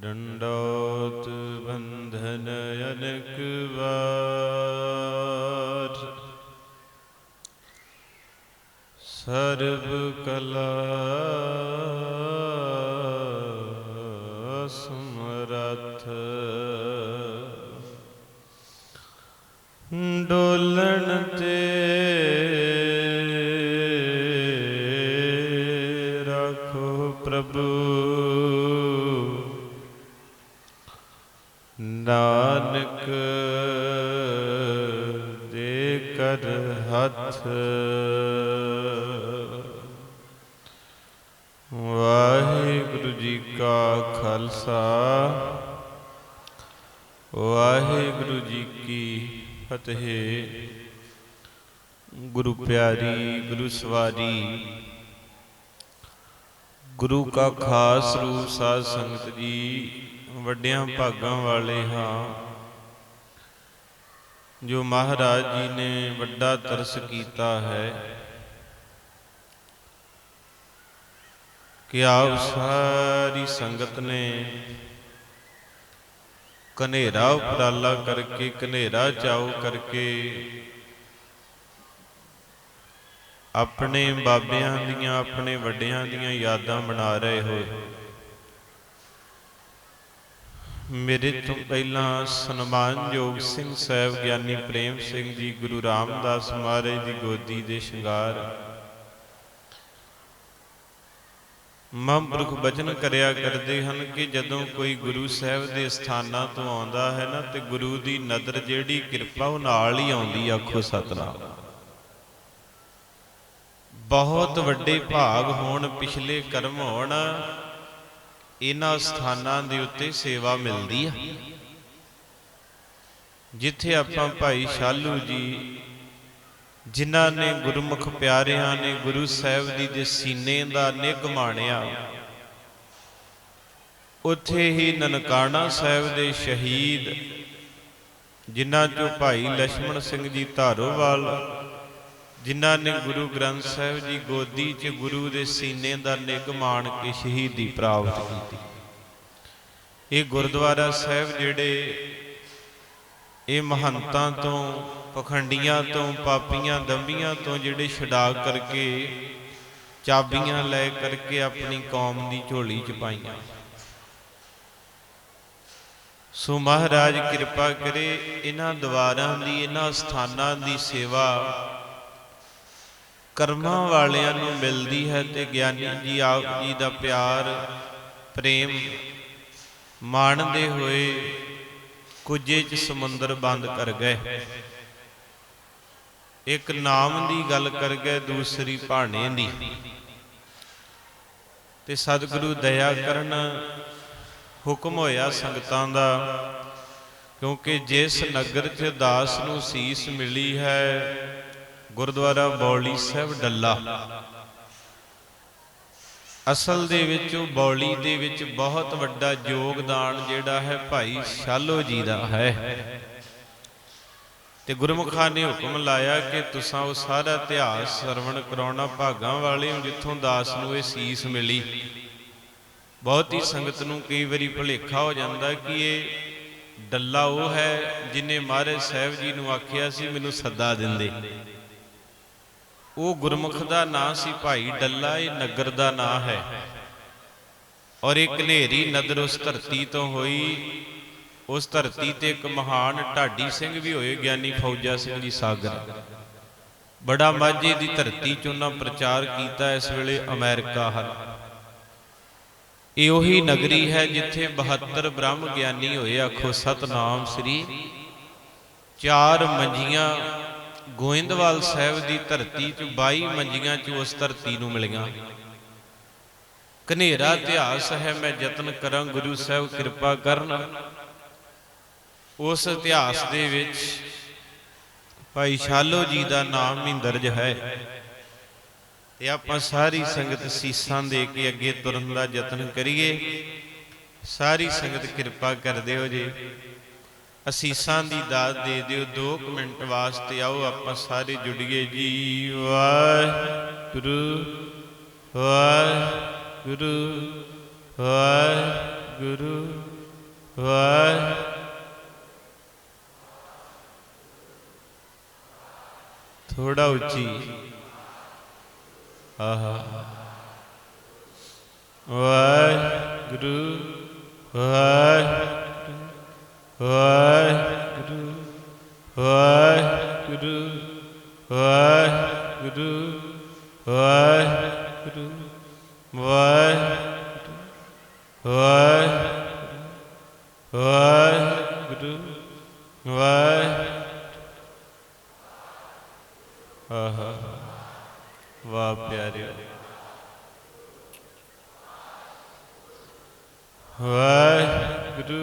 ਡੰਡੋਤ ਬੰਧਨ ਅਨਕ ਵਾਰ ਸਰਬ ਕਲਾ ਸਮਰਥ ਡੋਲਣ ਤੇ ਖਾਲਸਾ। ਵਾਹਿਗੁਰੂ ਜੀ ਕੀ ਫਤਿਹ। ਗੁਰੂ ਪਿਆਰੀ, ਗੁਰੂ ਸਵਾਰੀ। ਗੁਰੂ ਕਾ ਖਾਸ ਰੂਪ ਸਾਧ ਸੰਗਤ ਜੀ, ਵੱਡਿਆਂ ਭਾਗਾਂ ਵਾਲੇ ਹਾਂ। ਜੋ ਮਹਾਰਾਜ ਜੀ ਨੇ ਵੱਡਾ ਤਰਸ ਕੀਤਾ ਹੈ ਕਿ ਆਪ ਸਾਰੀ ਸੰਗਤ ਨੇ ਕਨੇਰਾ ਉਪਰਾਲਾ ਕਰਕੇ ਕਨੇਰਾ ਚਾਉ ਕਰਕੇ ਆਪਣੇ ਬਾਬਿਆਂ ਦੀਆਂ, ਆਪਣੇ ਵੱਡਿਆਂ ਦੀਆਂ ਯਾਦਾਂ ਬਣਾ ਰਹੇ ਹੋਏ। ਮੇਰੇ ਤੋਂ ਪਹਿਲਾਂ ਸਨਮਾਨਯੋਗ ਸਿੰਘ ਸਾਹਿਬ ਗਿਆਨੀ ਪ੍ਰੇਮ ਸਿੰਘ ਜੀ, ਗੁਰੂ ਰਾਮਦਾਸ ਮਹਾਰਾਜ ਦੀ ਗੋਦੀ ਦੇ ਸ਼ਿੰਗਾਰ ਮਹਾਂਪੁਰਖ ਬਚਨ ਕਰਿਆ ਕਰਦੇ ਹਨ ਕਿ ਜਦੋਂ ਕੋਈ ਗੁਰੂ ਸਾਹਿਬ ਦੇ ਸਥਾਨਾਂ ਤੋਂ ਆਉਂਦਾ ਹੈ ਨਾ, ਤੇ ਗੁਰੂ ਦੀ ਨਦਰ ਜਿਹੜੀ ਕਿਰਪਾ, ਉਹ ਨਾਲ ਹੀ ਆਉਂਦੀ ਆਖੋ ਸਤਨਾਮ। ਬਹੁਤ ਵੱਡੇ ਭਾਗ ਹੋਣ, ਪਿਛਲੇ ਕਰਮ ਹੋਣ, ਇਹਨਾਂ ਸਥਾਨਾਂ ਦੇ ਉੱਤੇ ਸੇਵਾ ਮਿਲਦੀ ਆ। ਜਿੱਥੇ ਆਪਾਂ ਭਾਈ ਸ਼ਾਲੂ ਜੀ ਜਿਨ੍ਹਾਂ ਨੇ ਗੁਰਮੁਖ ਪਿਆਰਿਆਂ ਨੇ ਗੁਰੂ ਸਾਹਿਬ ਦੀ ਦੇ ਸੀਨੇ ਦਾ ਨਿੱਘ ਮਾਣਿਆ। ਉੱਥੇ ਹੀ ਨਨਕਾਣਾ ਸਾਹਿਬ ਦੇ ਸ਼ਹੀਦ, ਜਿਨ੍ਹਾਂ ਚੋਂ ਭਾਈ ਲక్ష్మణ ਸਿੰਘ ਜੀ ਧਾਰੋਵਾਲ, ਜਿਨ੍ਹਾਂ ਨੇ ਗੁਰੂ ਗ੍ਰੰਥ ਸਾਹਿਬ ਜੀ ਗੋਦੀ 'ਚ ਗੁਰੂ ਦੇ ਸੀਨੇ ਦਾ ਨਿੱਘ ਮਾਣ ਕੇ ਸ਼ਹੀਦੀ ਪ੍ਰਾਪਤ ਕੀਤੀ। ਇਹ ਗੁਰਦੁਆਰਾ ਸਾਹਿਬ ਜਿਹੜੇ ਇਹ ਮਹੰਤਾਂ ਤੋਂ ਪਖੰਡੀਆਂ ਤੋਂ, ਪਾਪੀਆਂ ਦੰਬੀਆਂ ਤੋਂ ਜਿਹੜੇ ਛਡਾ ਕਰਕੇ, ਚਾਬੀਆਂ ਲੈ ਕਰਕੇ ਆਪਣੀ ਕੌਮ ਦੀ ਝੋਲੀ 'ਚ ਪਾਈਆਂ। ਸੋ ਮਹਾਰਾਜ ਕਿਰਪਾ ਕਰੇ ਇਹਨਾਂ ਦਵਾਰਾਂ ਦੀ, ਇਹਨਾਂ ਸਥਾਨਾਂ ਦੀ ਸੇਵਾ ਕਰਮਾਂ ਵਾਲਿਆਂ ਨੂੰ ਮਿਲਦੀ ਹੈ ਤੇ ਗਿਆਨੀ ਜੀ, ਆਪ ਜੀ ਦਾ ਪਿਆਰ, ਪ੍ਰੇਮ ਮਾਣਦੇ ਹੋਏ ਕੁਝੇ ਚ ਸਮੁੰਦਰ ਬੰਦ ਕਰ ਗਏ। ਇੱਕ ਨਾਮ ਦੀ ਗੱਲ ਕਰ ਗਏ ਦੂਸਰੀ ਭਾਣੇ ਦੀ। ਤੇ ਸਤਿਗੁਰੂ ਦਇਆ ਕਰਨ ਹੁਕਮ ਹੋਇਆ ਸੰਗਤਾਂ ਦਾ, ਕਿਉਂਕਿ ਜਿਸ ਨਗਰ 'ਚ ਦਾਸ ਨੂੰ ਸੀਸ ਮਿਲੀ ਹੈ, ਗੁਰਦੁਆਰਾ ਬੌਲੀ ਸਾਹਿਬ ਡੱਲਾ। ਅਸਲ ਦੇ ਵਿੱਚ ਉਹ ਬੌਲੀ ਦੇ ਵਿੱਚ ਬਹੁਤ ਵੱਡਾ ਯੋਗਦਾਨ ਜਿਹੜਾ ਹੈ ਭਾਈ ਸ਼ਾਲੋ ਜੀ ਦਾ ਹੈ। ਤੇ ਗੁਰਮੁਖਾਂ ਨੇ ਹੁਕਮ ਲਾਇਆ ਕਿ ਤੁਸੀਂ ਉਹ ਸਾਰਾ ਇਤਿਹਾਸ ਸਰਵਣ ਕਰਾਉਣਾ ਭਾਗਾਂ ਵਾਲੇ ਹੋ ਜਿੱਥੋਂ ਦਾਸ ਨੂੰ ਇਹ ਸੀਸ ਮਿਲੀ। ਬਹੁਤੀ ਸੰਗਤ ਨੂੰ ਕਈ ਵਾਰੀ ਭੁਲੇਖਾ ਹੋ ਜਾਂਦਾ ਕਿ ਇਹ ਡੱਲਾ ਉਹ ਹੈ ਜਿਨੇ ਮਹਾਰਾਜ ਸਾਹਿਬ ਜੀ ਨੂੰ ਆਖਿਆ ਸੀ ਮੈਨੂੰ ਸੱਦਾ ਦਿੰਦੇ। ਉਹ ਗੁਰਮੁਖ ਦਾ ਨਾਂ ਸੀ ਭਾਈ ਡੱਲਾ, ਇਹ ਨਗਰ ਦਾ ਨਾਂ ਹੈ। ਔਰ ਇਹ ਹਨੇਰੀ ਨਦਰ ਉਸ ਧਰਤੀ ਤੋਂ ਹੋਈ ਉਸ ਧਰਤੀ ਤੇ ਇੱਕ ਮਹਾਨ ਢਾਡੀ ਸਿੰਘ ਵੀ ਹੋਏ, ਗਿਆਨੀ ਫੌਜਾ ਸਿੰਘ ਜੀ ਸਾਗਰ। ਬੜਾ ਮਾਝੇ ਦੀ ਧਰਤੀ 'ਚ ਉਹਨਾਂ ਪ੍ਰਚਾਰ ਕੀਤਾ ਇਸ ਵੇਲੇ ਅਮਰੀਕਾ ਹਨ ਇਹ ਉਹੀ ਨਗਰੀ ਹੈ ਜਿੱਥੇ 72 ਬ੍ਰਹਮ ਗਿਆਨੀ ਹੋਏ, ਆਖੋ ਸਤਨਾਮ ਸ੍ਰੀ ਚਾਰ ਮੰਜੀਆਂ ਗੋਇੰਦਵਾਲ ਸਾਹਿਬ ਦੀ ਧਰਤੀ 'ਚ 22 ਮੰਜੀਆਂ 'ਚ ਉਸ ਧਰਤੀ ਨੂੰ ਮਿਲੀਆਂ। ਕਨੇਰਾ ਇਤਿਹਾਸ ਹੈ, ਮੈਂ ਯਤਨ ਕਰਾਂ ਗੁਰੂ ਸਾਹਿਬ ਕਿਰਪਾ ਕਰਨ ਉਸ ਇਤਿਹਾਸ ਦੇ ਵਿੱਚ ਭਾਈ ਸ਼ਾਲੋ ਜੀ ਦਾ ਨਾਮ ਵੀ ਦਰਜ ਹੈ। ਤੇ ਆਪਾਂ ਸਾਰੀ ਸੰਗਤ ਸੀਸਾਂ ਦੇ ਕੇ ਅੱਗੇ ਤੁਰਨ ਦਾ ਯਤਨ ਕਰੀਏ। ਸਾਰੀ ਸੰਗਤ ਕਿਰਪਾ ਕਰ ਦਿਓ ਜੀ। ਅਸੀਸਾਂ ਦੀ ਦਾਤ ਦੇ ਦਿਓ 2 ਮਿੰਟ ਵਾਸਤੇ ਆਓ, ਆਪਾਂ ਸਾਰੇ ਜੁੜੀਏ ਜੀ। ਵਾਹਿਗੁਰੂ ਵਾਹਿਗੁਰੂ ਵਾਹਿਗੁਰੂ ਵਾਹਿ ਥੋੜਾ ਉੱਚੀ। ਆਹਾ। ਵਾਹਿਗੁਰੂ ਵਾਹਿਗੁਰੂ ਵਾਹਿਗੁਰੂ ਵਾਹਿਗੁਰੂ ਵਾਹਿਗੁਰੂ ਵਾਹਿਗੁਰੂ ਵਾਹਿਗੁਰੂ ਵਾਹਿਗੁਰੂ ਵਾਹਿਗੁਰੂ ਵਾਹਿ ਆਹਾ ਵਾਹ ਪਿਆਰਿਓ ਵਾਹਿਗੁਰੂ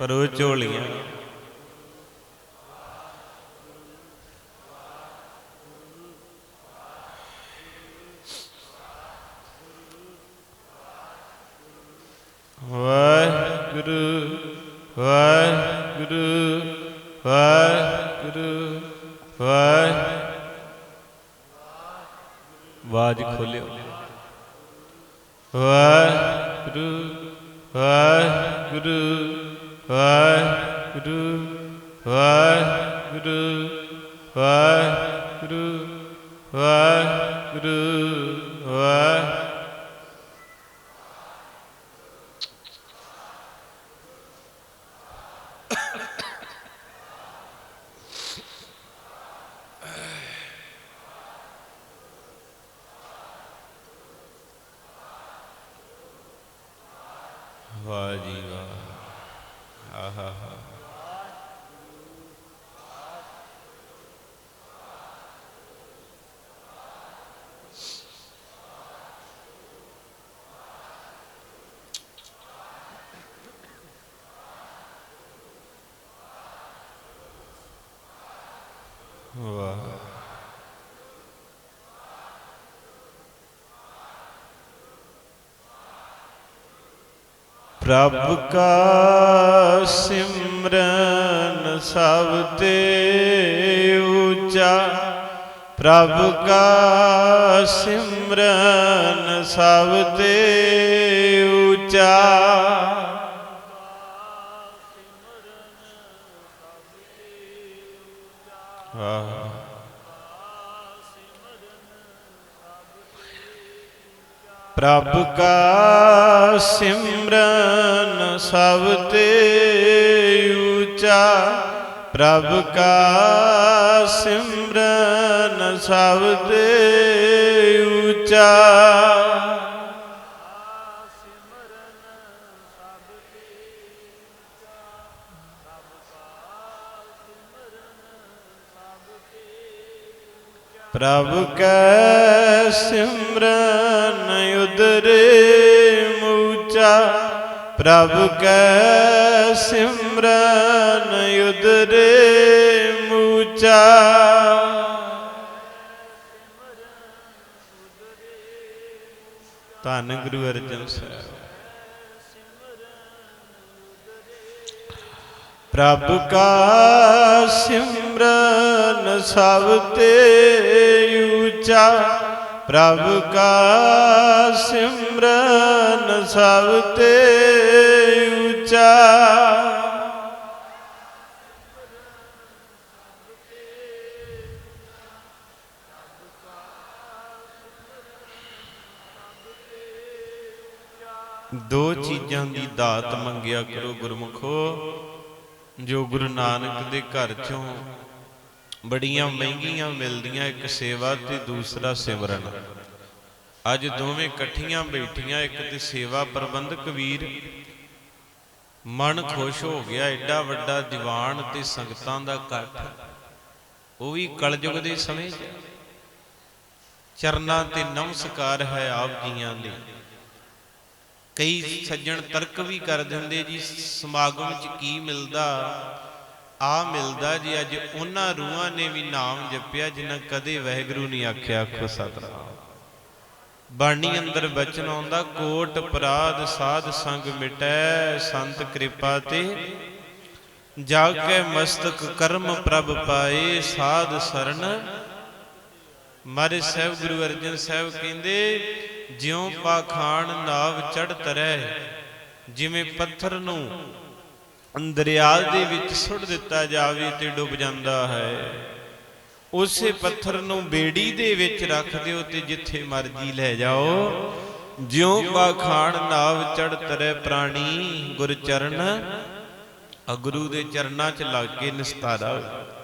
ਪਰੋ ਝੋਲੀਆਂ ਵਾਹਿਗੁਰੂ ਵਾਹਿਗੁਰੂ ਵਾਹਿਗੁਰੂ ਵਾਹਿ। ਬਾਜ ਖੋਲਿਓ। ਵਾਹਿਗੁਰੂ ਵਾਹਿਗੁਰੂ। ਵਾਹਿਗੁਰੂ ਵਾਹਿਗੁਰੂ ਵਾਹਿਗੁਰੂ ਵਾਹਿਗੁਰੂ ਵਾਹਿ ਵਾਹ ਜੀ ਪ੍ਰਭ ਕਾ ਸਿਮਰਨ ਸਭ ਤੇ ਉੱਚਾ ਪ੍ਰਭ ਕਾ ਸਿਮਰਨ ਸਭ ਤੇ ਉੱਚਾ। ਪ੍ਰਭ ਕਾ ਸਿਮਰਨ ਸਭ ਤੇ ਊਚਾ ਪ੍ਰਭ ਕਾ ਸਿਮਰਨ ਸਭ ਤੇ ਉੱਚਾ। ਪ੍ਰਭ ਕੈ ਸਿਮਰਨ ਉਦਰੇ ਮੂਚਾ, ਪ੍ਰਭ ਕੈ ਸਿਮਰਨ ਉਦਰੇ ਮੂਚਾ। ਧੰਨ ਗੁਰੂ ਅਰਜਨ ਸਾਹਿਬ। ਪ੍ਰਭ ਕਾ ਸਿਮਰਨ ਸਭ ਤੇ ਉੱਚਾ। ਪ੍ਰਭ ਕਾ ਸਿਮਰਨ ਸਭ ਤੇ ਉੱਚਾ। ਦੋ ਚੀਜ਼ਾਂ ਦੀ ਦਾਤ ਮੰਗਿਆ ਕਰੋ ਗੁਰਮੁਖੋ। ਜੋ ਗੁਰੂ ਨਾਨਕ ਦੇ ਘਰ ਚੋਂ ਬੜੀਆਂ ਮਹਿੰਗੀਆਂ ਮਿਲਦੀਆਂ ਇੱਕ ਸੇਵਾ ਤੇ ਦੂਸਰਾ ਸਿਮਰਨ। ਅੱਜ ਦੋਵੇਂ ਇਕੱਠੀਆਂ ਬੈਠੀਆਂ, ਇੱਕ ਤੇ ਸੇਵਾ ਪ੍ਰਬੰਧਕ ਵੀਰ। ਮਨ ਖੁਸ਼ ਹੋ ਗਿਆ ਐਡਾ ਵੱਡਾ ਦੀਵਾਨ ਤੇ ਸੰਗਤਾਂ ਦਾ ਇਕੱਠ। ਉਹ ਵੀ ਕਲਯੁਗ ਦੇ ਸਮੇਂ ਚਰਨਾਂ ਤੇ ਨਮਸਕਾਰ ਹੈ ਆਪ ਜੀਆਂ ਦੇ। ਕਈ ਸੱਜਣ ਤਰਕ ਵੀ ਕਰ ਦਿੰਦੇ ਜੀ, ਸਮਾਗਮ ਚ ਕੀ ਮਿਲਦਾ? ਆ ਮਿਲਦਾ ਜੀ, ਅੱਜ ਉਹਨਾਂ ਰੂਹਾਂ ਨੇ ਵੀ ਨਾਮ ਜਪਿਆ, ਜਿਨ੍ਹਾਂ ਕਦੇ ਵਹਿਗੁਰੂ ਨਹੀਂ ਆਖਿਆ, ਆਖੋ ਸਤਨਾਮ। ਬਾਣੀ ਅੰਦਰ ਬਚਨ ਆਉਂਦਾ, ਕੋਟ ਅਪਰਾਧ ਸਾਧ ਸੰਗ ਮਿਟੈ, ਸੰਤ ਕਿਰਪਾ ਤੇ। ਜਾ ਕੇ ਮਸਤਕ ਕਰਮ ਪ੍ਰਭ ਪਾਏ, ਸਾਧ ਸਰਨ। ਮਾਰੇ ਸਾਹਿਬ ਗੁਰੂ ਅਰਜਨ ਸਾਹਿਬ ਕਹਿੰਦੇ, ਜਿਉ ਪਾਖਾਨ ਨਾਵ ਚੜ ਤਰੈ, ਜਿਵੇਂ ਪੱਥਰ ਨੂੰ ਦਰਿਆ ਦੇ ਵਿੱਚ ਸੁੱਟ ਦਿੱਤਾ ਜਾਵੇ ਤੇ ਡੁੱਬ ਜਾਂਦਾ ਹੈ। ਉਸੇ ਪੱਥਰ ਨੂੰ ਬੇੜੀ ਦੇ ਵਿੱਚ ਰੱਖ ਦਿਓ ਤੇ ਜਿੱਥੇ ਮਰਜ਼ੀ ਲੈ ਜਾਓ। ਜਿਉ ਪਾਖਾਨ ਨਾਵ ਚੜ ਤਰੈ ਪ੍ਰਾਣੀ ਗੁਰ ਚਰਨ ਅਗੁਰੂ ਦੇ ਚਰਨਾਂ 'ਚ ਲੱਗ ਕੇ ਨਿਸਤਾਰਾ ਹੋਏ